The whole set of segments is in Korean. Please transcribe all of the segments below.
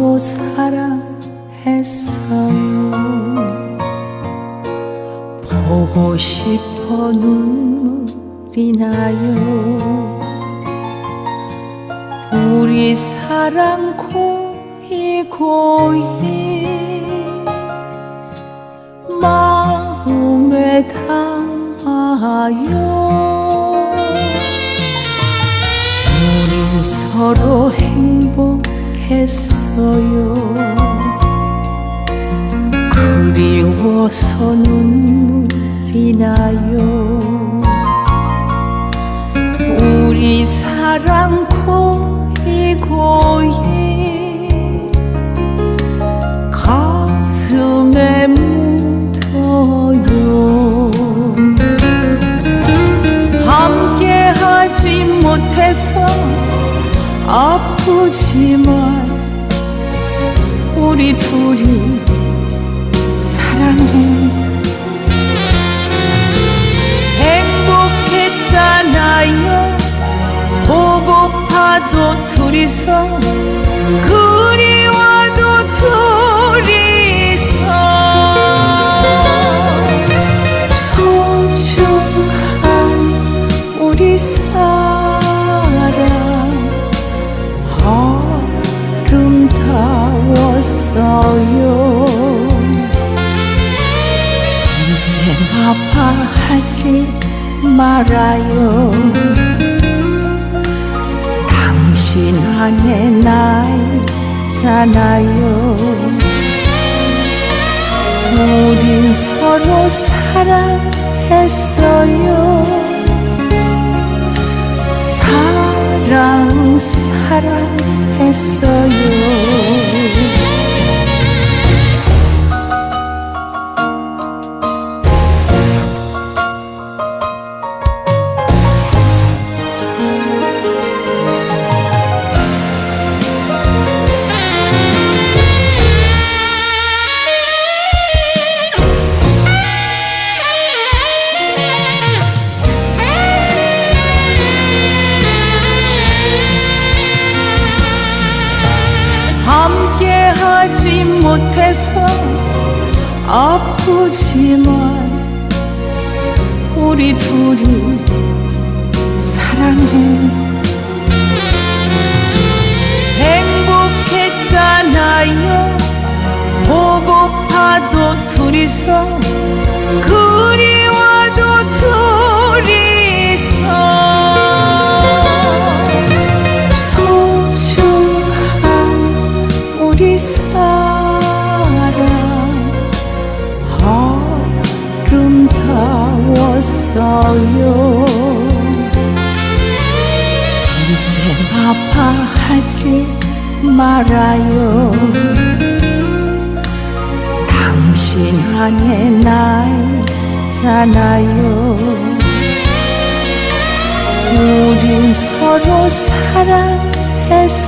서로 사랑했어요. 보고 싶어 눈물이 나요. 우리 사랑 고이 고이 마음에 담아요. 우린 서로 행복 했어요. 그리워서 눈물이 나요. 우리 사랑 고이 고이 가슴에 묻어요. 함께 하지 못해서 아프지만 우리 둘이 사랑해. 행복했잖아요. 보고파도 둘이서 그 아름다웠어요. 인생 아파하지 말아요. 당신 안에 나 있잖아요. 우린 서로 사랑했어요. 사랑 사랑했어요 못해서 아프지만 우리 둘이 사랑해 인생 아파하지 말아요. 당신 안에 나 있잖아요. 우린 서로 사랑했어요.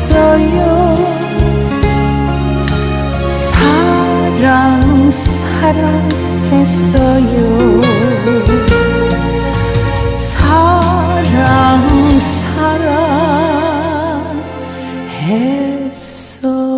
사랑 사랑했어요 So.